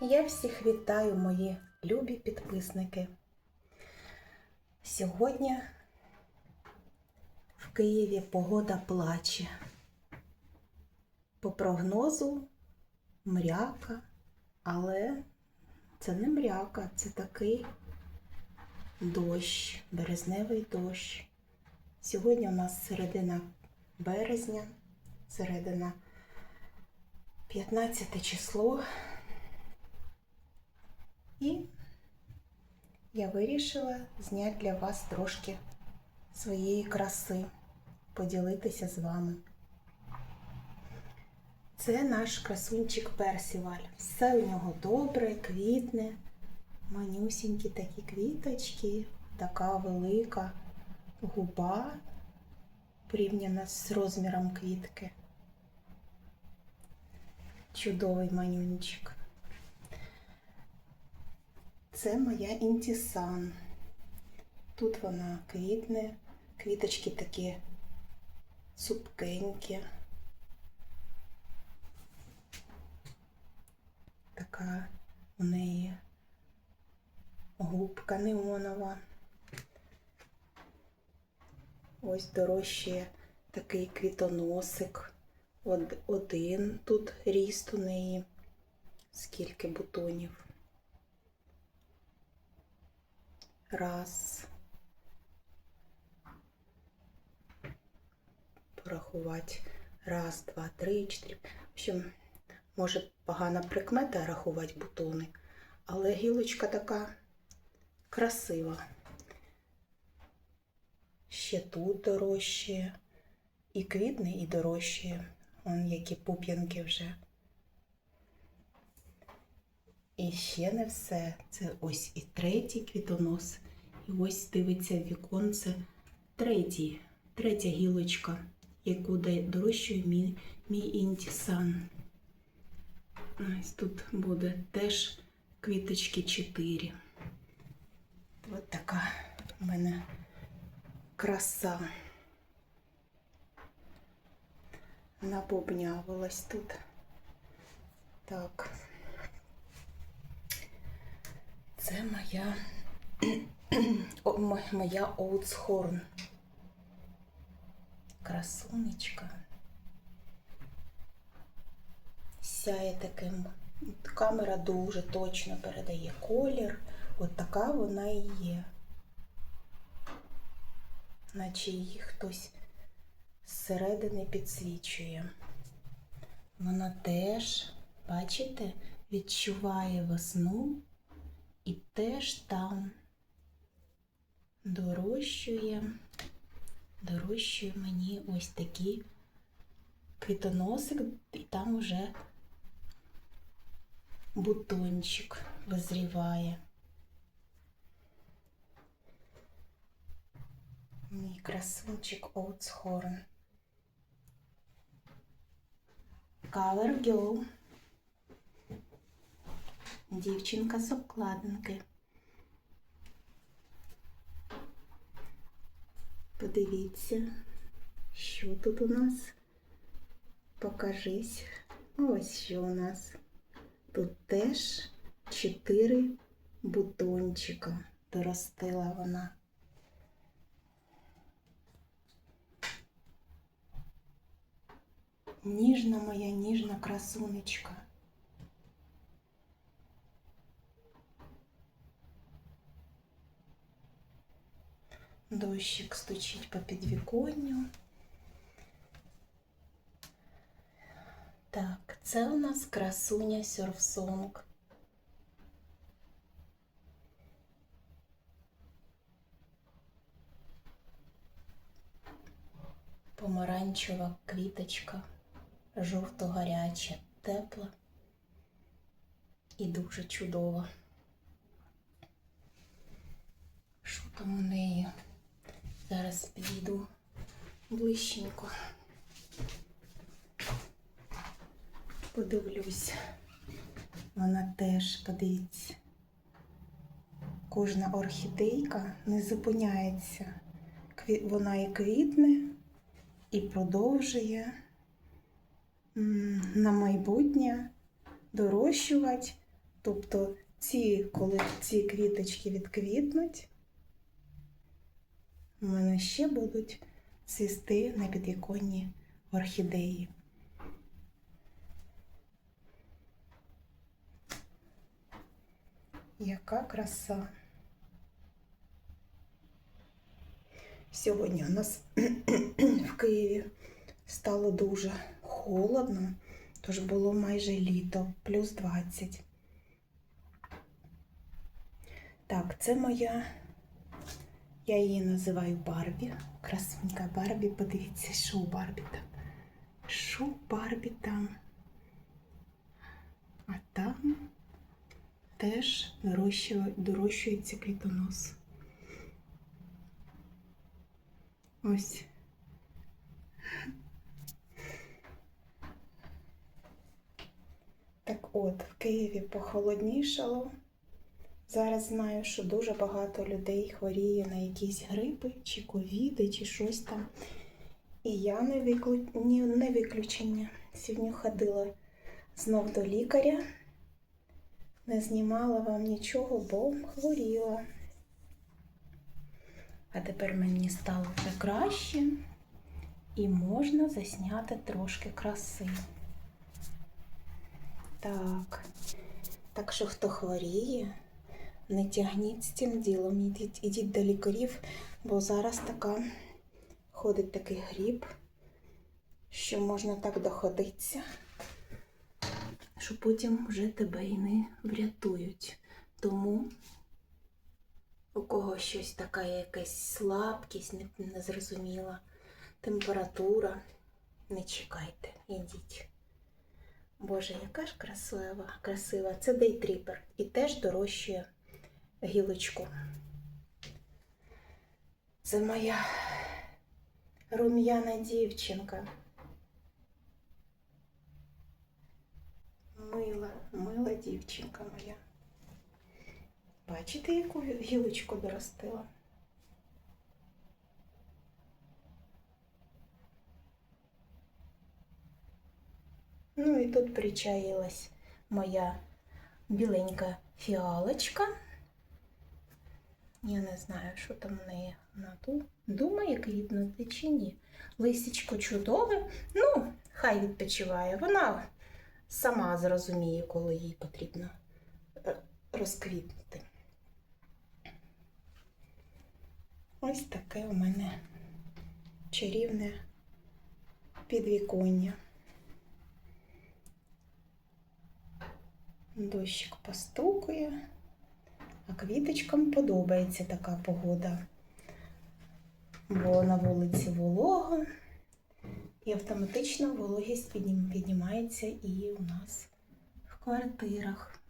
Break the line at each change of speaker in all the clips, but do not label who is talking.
Я всіх вітаю, мої любі підписники. Сьогодні в Києві погода плаче. По прогнозу мряка, але це не мряка, це такий дощ, березневий дощ. Сьогодні у нас середина березня, середина 15 число. І я вирішила зняти для вас трошки своєї краси, поділитися з вами. Це наш красунчик Персіваль. Все у нього добре, квітне, манюсінькі такі квіточки, така велика губа порівняно з розміром квітки. Чудовий манюнчик. Це моя інтісан. Тут вона квітне, квіточки такі супкенькі. Така у неї губка неонова. Ось дорожче такий квітоносик. Од- Один тут ріст у неї. Скільки бутонів. Раз. Порахувати. Раз, два, три, чотири. В общем, може погана прикмета рахувати бутони, але гілочка така красива. Ще тут дорожче. І квітне, і дорожче. Вон які пуп'янки вже. І ще не все. Це ось і третій квітонос. І ось дивиться віконце третій, третя гілочка, яку дорощує мій, мій інтісан. Ось тут буде теж квіточки 4. Ось така в мене краса. Набобнявилась тут. Так. Це моя моя Оутсхорн. Красунечка. Сяє таким. Камера дуже точно передає колір. От така вона і є. Наче її хтось зсередини підсвічує. Вона теж, бачите, відчуває весну і теж там дорощує, дорощує мені ось такі квітоносик, і там вже бутончик визріває. Мій красунчик Оутсхорн. Color Girl. Дівчинка з обкладинки. Подивіться, що тут у нас. Покажись. Ось що у нас. Тут теж чотири бутончика доростила вона. Ніжна моя ніжна красунечка. Дощик стучить по підвіконню. Так, це у нас красуня сюрфсонг. Помаранчева квіточка, жовто-гаряча, тепла і дуже чудова. Що там у неї? Зараз підійду ближченько. Подивлюсь. Вона теж, подивіться. Кожна орхідейка не зупиняється. Вона і квітне, і продовжує на майбутнє дорощувати Тобто ці, коли ці квіточки відквітнуть, у мене ще будуть цвісти на підвіконні орхідеї. Яка краса. Сьогодні у нас в Києві стало дуже холодно, тож було майже літо, плюс 20. Так, це моя, я її називаю Барбі. Красунька Барбі. Подивіться, що у Барбі там. Що у Барбі там? А там теж дорощується квітонос. Ось. Так от, в Києві похолоднішало. Зараз знаю, що дуже багато людей хворіє на якісь грипи, чи ковіди, чи щось там. І я не, виклю... Не виключення. Сьогодні ходила знов до лікаря, не знімала вам нічого, бо хворіла. А тепер мені стало вже краще і можна засняти трошки краси. Так. Так що хто хворіє, не тягніть з цим ділом, ідіть, ідіть до лікарів, бо зараз така ходить такий гріб, що можна так доходитися, що потім вже тебе і не врятують. Тому у кого щось така якась слабкість, не- незрозуміла, температура, не чекайте, ідіть. Боже, яка ж красива, красива. Це дейтріпер і теж дорощує гілочку. Це моя рум'яна дівчинка. Мила, мила дівчинка моя. Бачите, яку гілочку доростила? Ну і тут причаїлась моя біленька фіалочка. Я не знаю, що там в неї вона тут. Думає квітнути чи ні. Лисічко чудове. Ну, хай відпочиває. Вона сама зрозуміє, коли їй потрібно е, розквітнути. Ось таке у мене чарівне підвіконня. Дощик постукує, а квіточкам подобається така погода, бо на вулиці волого, і автоматично вологість піднімається і у нас в квартирах,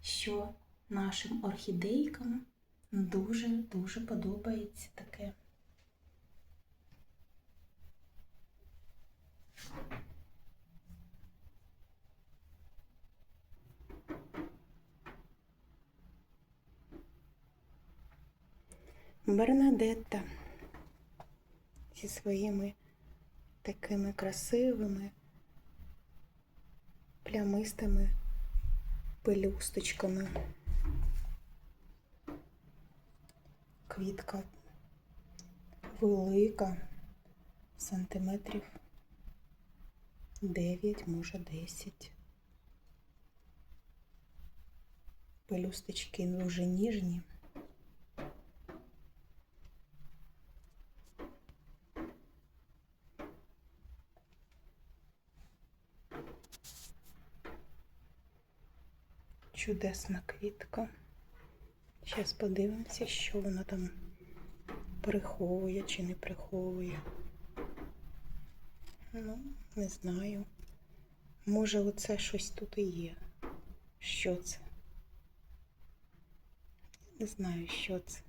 що нашим орхідейкам дуже-дуже подобається таке. Бернадетта зі своїми такими красивими плямистими пелюсточками. Квітка велика, сантиметрів 9, може 10. Пелюсточки дуже ніжні. Чудесна квітка. Зараз подивимося, що вона там приховує чи не приховує. Ну, не знаю. Може, оце щось тут і є. Що це? Не знаю, що це.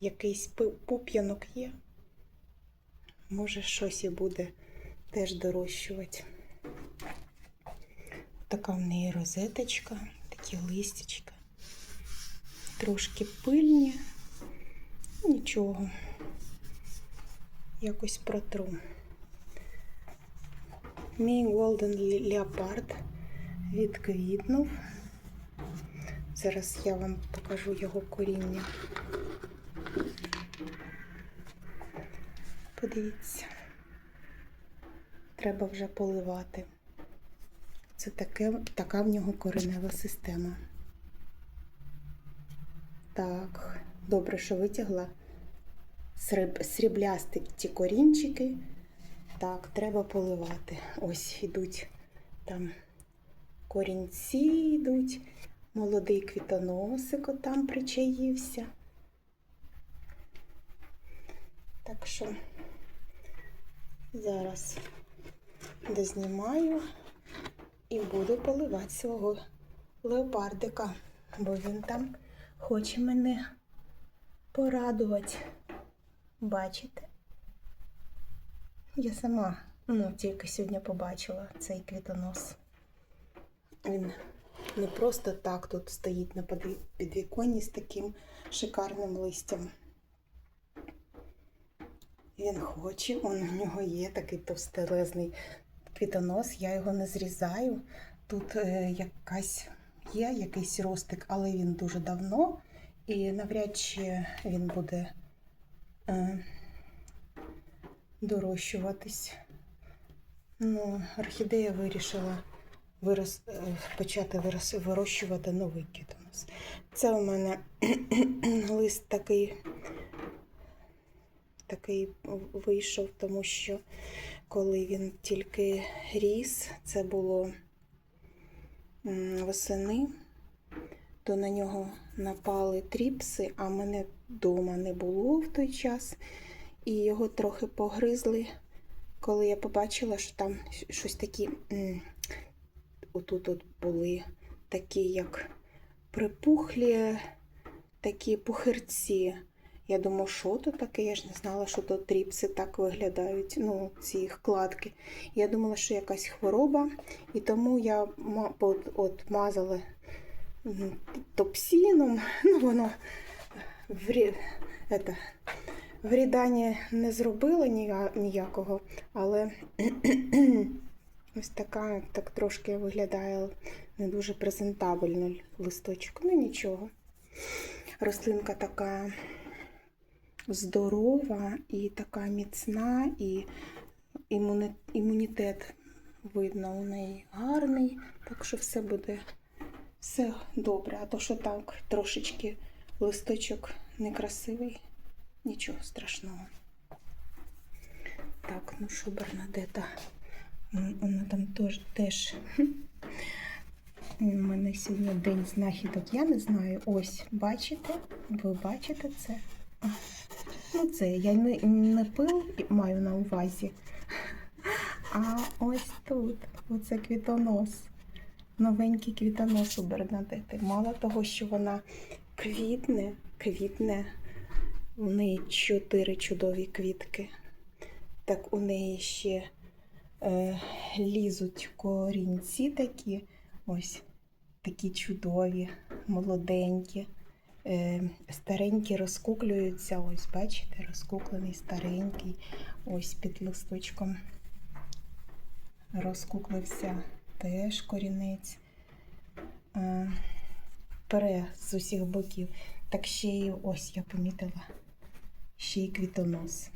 Якийсь пуп'янок є. Може, щось і буде теж дорощувати. Така в неї розеточка, такі листячка. Трошки пильні. Нічого. Якось протру. Мій Golden Leopard відквітнув. Зараз я вам покажу його коріння. Подивіться. Треба вже поливати. Це таке, така в нього коренева система. Так, добре, що витягла. Сріб, сріблясті ті корінчики. Так, треба поливати. Ось ідуть там корінці йдуть. Молодий квітоносик там причаївся. Так що зараз дознімаю і буду поливати свого леопардика, бо він там хоче мене порадувати. Бачите? Я сама ну, тільки сьогодні побачила цей квітонос. Він не просто так тут стоїть на підвіконні з таким шикарним листям. Він хоче, он у нього є такий товстелезний квітонос, я його не зрізаю. Тут е, якась є якийсь ростик, але він дуже давно і навряд чи він буде е, дорощуватись. Ну, орхідея вирішила вирос, е, почати вирос, вирощувати новий квітонос. Це у мене лист такий, такий вийшов, тому що коли він тільки ріс, це було восени, то на нього напали тріпси, а мене вдома не було в той час, і його трохи погризли, коли я побачила, що там щось такі. Отут от були такі, як припухлі, такі пухирці. Я думаю, що то таке? Я ж не знала, що то тріпси так виглядають, ну, ці вкладки. Я думала, що якась хвороба, і тому я от, от мазала топсіном. Ну, воно врі... это, врідання не зробило ніякого, але ось така так трошки виглядає не дуже презентабельно листочок. Ну нічого. Рослинка така здорова і така міцна, і імунітет видно у неї гарний, так що все буде все добре. А то, що так трошечки листочок некрасивий, нічого страшного. Так, ну що, Бернадета, вона там теж, теж. У мене сьогодні день знахідок, я не знаю. Ось, бачите? Ви бачите це? Ну, це я не, не пил маю на увазі. А ось тут, оце квітонос. Новенький квітонос у Бернадети. Мало того, що вона квітне, квітне. У неї чотири чудові квітки. Так у неї ще е, лізуть корінці такі. Ось такі чудові, молоденькі. Е, старенькі розкуклюються. Ось, бачите, розкуклений старенький. Ось під листочком розкуклився теж корінець. Е, пере з усіх боків. Так ще й ось я помітила, ще й квітонос.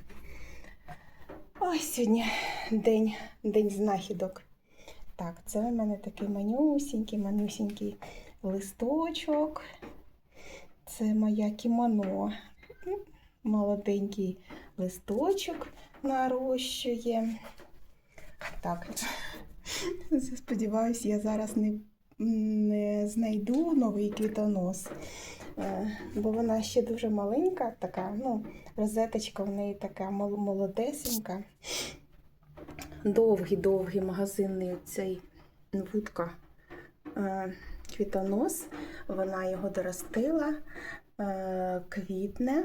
Ось сьогодні день, день знахідок. Так, це у мене такий манюсінький, манюсінький листочок. Це моя кімоно. Молоденький листочок нарощує. Так, сподіваюся, я зараз не, не знайду новий квітонос, е, бо вона ще дуже маленька, така, ну, розеточка в неї така молодесенька. Довгий-довгий магазинний цей вудка е, квітонос. Вона його доростила, е, квітне.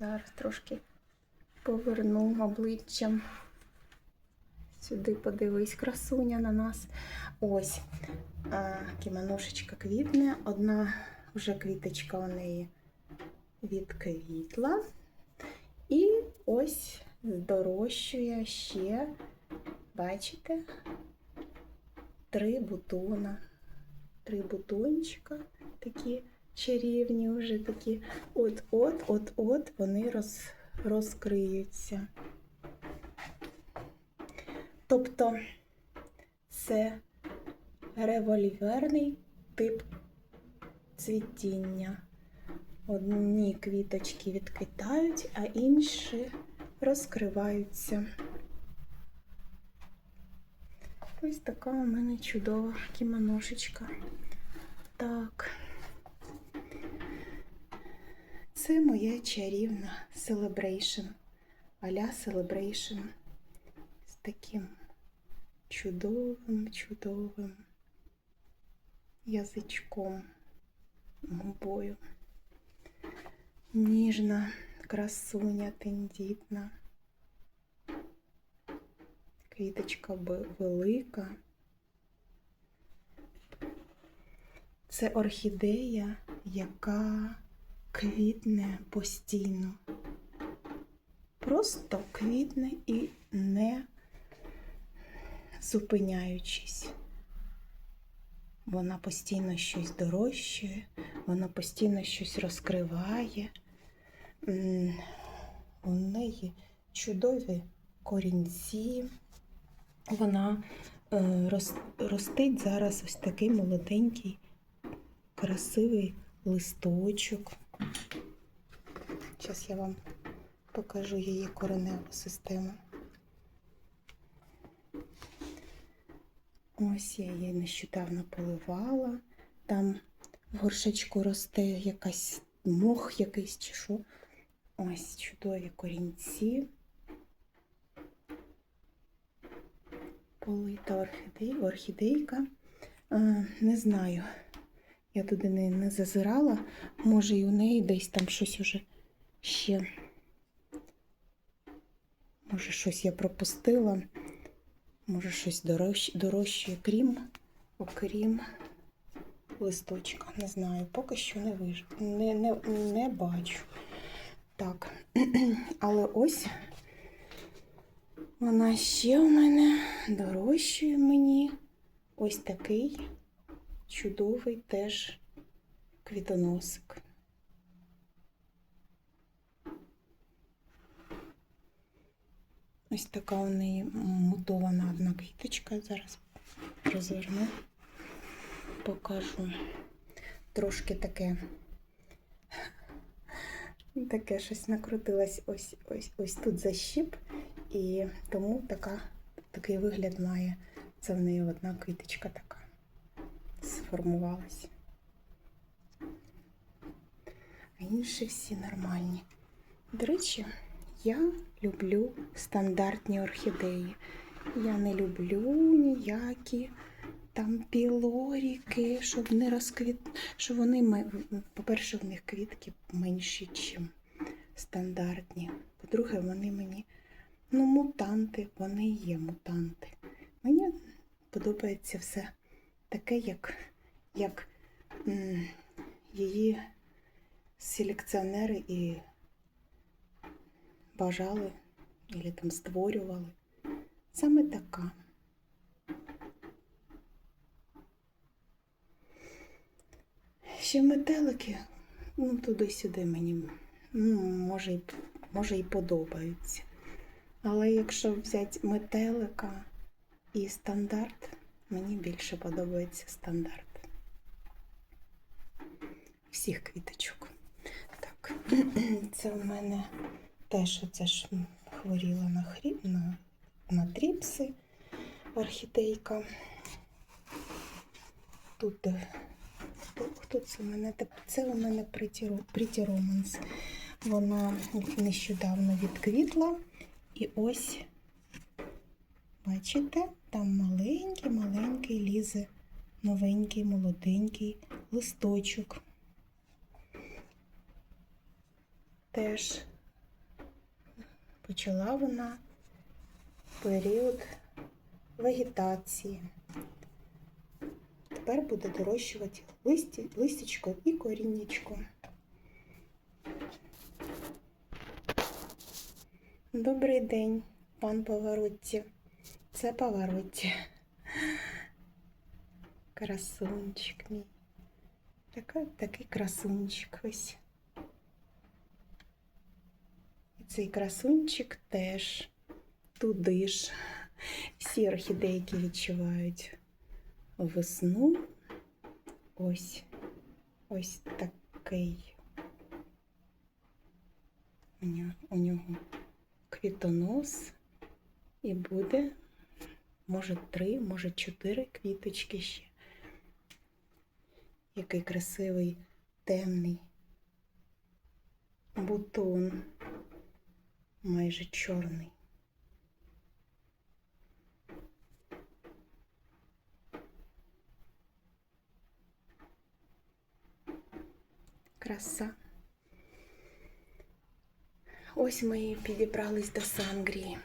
Зараз трошки поверну обличчям. Сюди подивись, красуня на нас. Ось е, кіманошечка квітне. Одна вже квіточка у неї відквітла. І ось дорощує ще Бачите? Три бутона. Три бутончика такі чарівні, вже такі от-от, от-от вони роз, розкриються. Тобто це револьверний тип цвітіння. Одні квіточки відквітають, а інші розкриваються. Ось така у мене чудова кімоношечка. Так. Це моя чарівна Celebration. Аля Celebration. З таким чудовим, чудовим язичком губою. Ніжна, красуня, тендітна. Квіточка велика. Це орхідея, яка квітне постійно. Просто квітне і не зупиняючись. Вона постійно щось дорощує, вона постійно щось розкриває. У неї чудові корінці. Вона е, рос- ростить зараз ось такий молоденький, красивий листочок. Зараз я вам покажу її кореневу систему. Ось я її нещодавно поливала. Там в горшечку росте якась мох якийсь чи що. Ось чудові корінці. Полита орхідей, орхідейка. Е, не знаю. Я туди не, не зазирала. Може, і у неї десь там щось уже ще. Може, щось я пропустила. Може, щось дорож... дорожче, крім, окрім листочка. Не знаю, поки що не виж... не, не, не бачу. Так, але ось вона ще у мене дорощує мені ось такий чудовий теж квітоносик. Ось така у неї мутована одна квіточка. Зараз розверну, покажу. Трошки таке, таке щось накрутилось ось, ось, ось тут защіп, і тому така, такий вигляд має. Це в неї одна квіточка така сформувалась. А інші всі нормальні. До речі, я люблю стандартні орхідеї. Я не люблю ніякі там пілоріки, щоб не розквіт... щоб вони, по-перше, в них квітки менші, ніж стандартні. По-друге, вони мені, ну, мутанти, вони є мутанти. Мені подобається все таке, як, як м, її селекціонери і бажали або там створювали. Саме така. Ще метелики, ну туди-сюди мені ну, може, може і подобаються. Але якщо взяти метелика і стандарт, мені більше подобається стандарт. Всіх квіточок. Так, це у мене теж оце ж хворіла на хріб, на, на тріпси орхідейка. Тут хто це у мене? Це у мене Pretty Romance. Вона нещодавно відквітла. І ось, бачите, там маленький-маленький лізе, новенький, молоденький листочок. Теж почала вона період вегетації. Тепер буде дорощувати листячко і коріннячко. Добрий день, пан Поворотті. це повороті. Красунчик мій. Така, такий красунчик ось. І цей красунчик теж туди ж. Всі орхідейки відчувають весну. Ось ось такий у нього квітонос. І буде, може, три, може, чотири квіточки ще. Який красивий темний бутон, майже чорний. Краса. Ось ми і підібрались до Сангрії.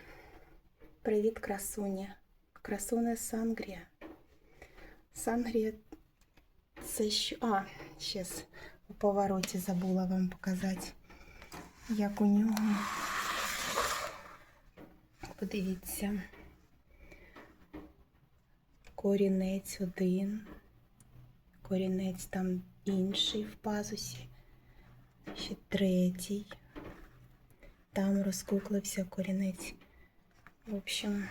Привіт, красуня. Красуня Сангрія. Сангрія це що. А, щас у повороті забула вам показати, як у нього. Подивіться. Корінець один. Корінець там інший в пазусі. Ще третій. Там розкуклився корінець. В общем,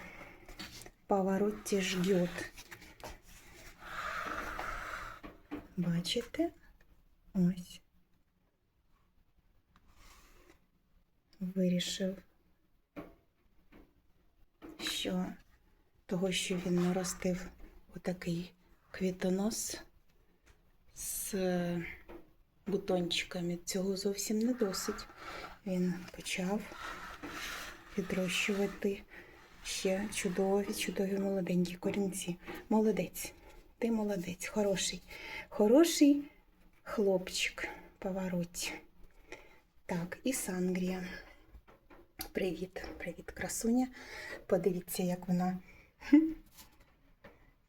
поворотті ждет. Бачите? Ось. Вирішив, що того, що він наростив отакий квітонос з бутончиками, цього зовсім не досить. Він почав відрощувати ще чудові, чудові молоденькі корінці. Молодець, ти молодець, хороший, хороший хлопчик повороті. Так, і Сангрія. Привіт, привіт, красуня. Подивіться, як вона,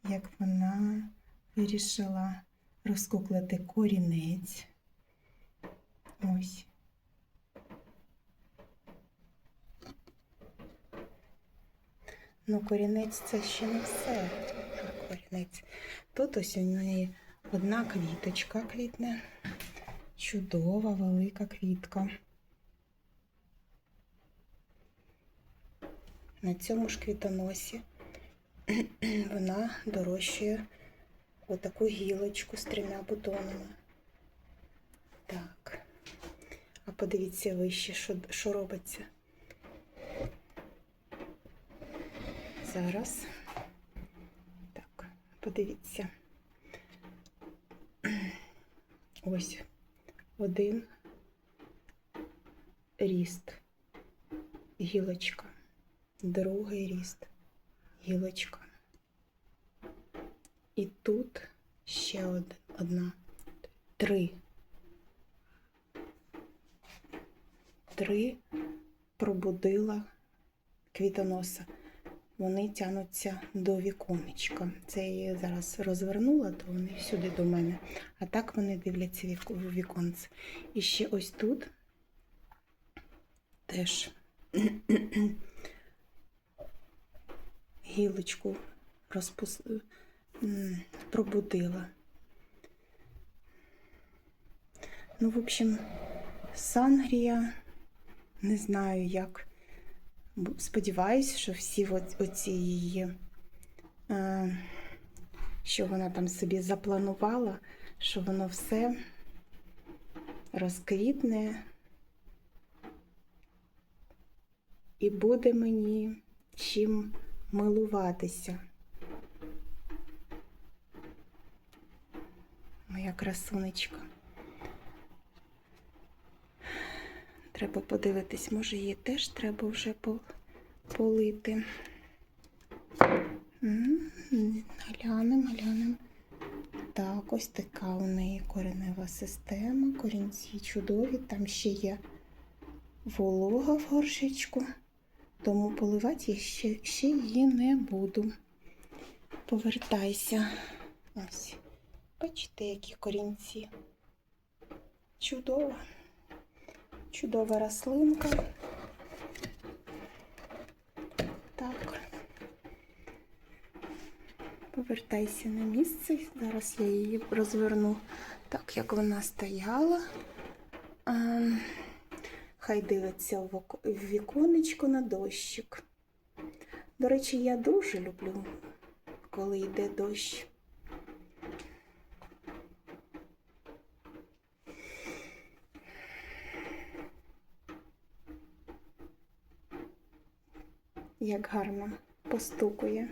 як вона вирішила розкуклити корінець. Ось. Ну, корінець це ще не все. Корінець. Тут ось у неї одна квіточка квітне. Чудова, велика квітка. На цьому ж квітоносі вона дорощує отаку гілочку з трьома бутонами. Так. А подивіться вище, що, що робиться. Зараз. Так, подивіться. Ось один ріст, гілочка, другий ріст, гілочка. І тут ще одна, три. Три пробудила квітоноса вони тянуться до віконечка. Це я її зараз розвернула, то вони сюди до мене. А так вони дивляться вік- віконце. І ще ось тут теж гілочку розпус... пробудила. Ну, в общем, Сангрія, не знаю, як. Сподіваюсь, що всі оці її, е, що вона там собі запланувала, що воно все розквітне і буде мені чим милуватися. Моя красунечка. Треба подивитись, може її теж треба вже полити. Глянемо, глянемо. Так, ось така у неї коренева система. Корінці чудові. Там ще є волога в горшечку, тому поливати я ще, ще її не буду. Повертайся. Ось. Бачите, які корінці. Чудово. Чудова рослинка. Так. Повертайся на місце. Зараз я її розверну так, як вона стояла. Ем, Хай дивиться в віконечко на дощик. До речі, я дуже люблю, коли йде дощ. Як гарно постукує.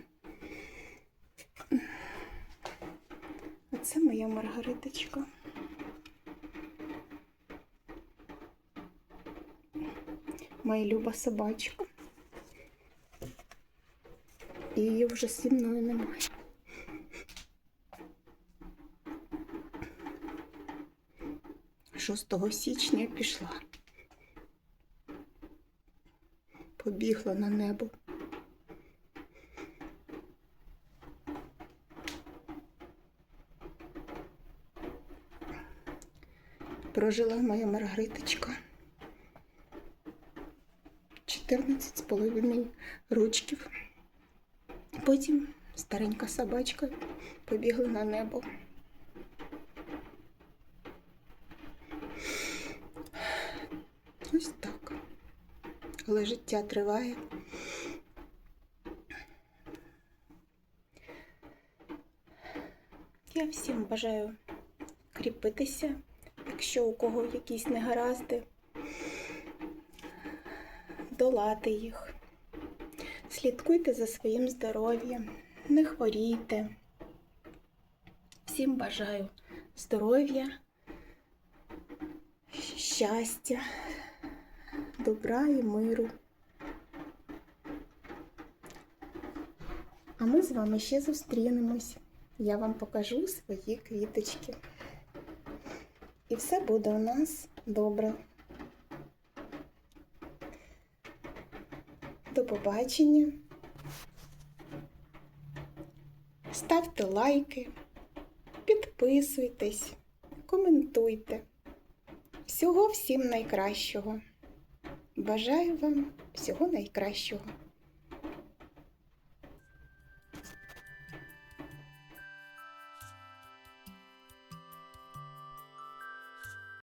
Оце моя маргариточка. Моя люба собачка. І її вже зі мною немає. Шостого січня пішла. Побігла на небо. Прожила моя Маргариточка. 14 з половиною ручків. Потім старенька собачка побігла на небо. Ось так. Але життя триває. Я всім бажаю кріпитися, якщо у кого якісь негаразди, долати їх. Слідкуйте за своїм здоров'ям, не хворійте. Всім бажаю здоров'я, щастя, добра і миру. А ми з вами ще зустрінемось. Я вам покажу свої квіточки. І все буде у нас добре. До побачення. Ставте лайки, підписуйтесь, коментуйте. Всього всім найкращого. Бажаю вам всього найкращого.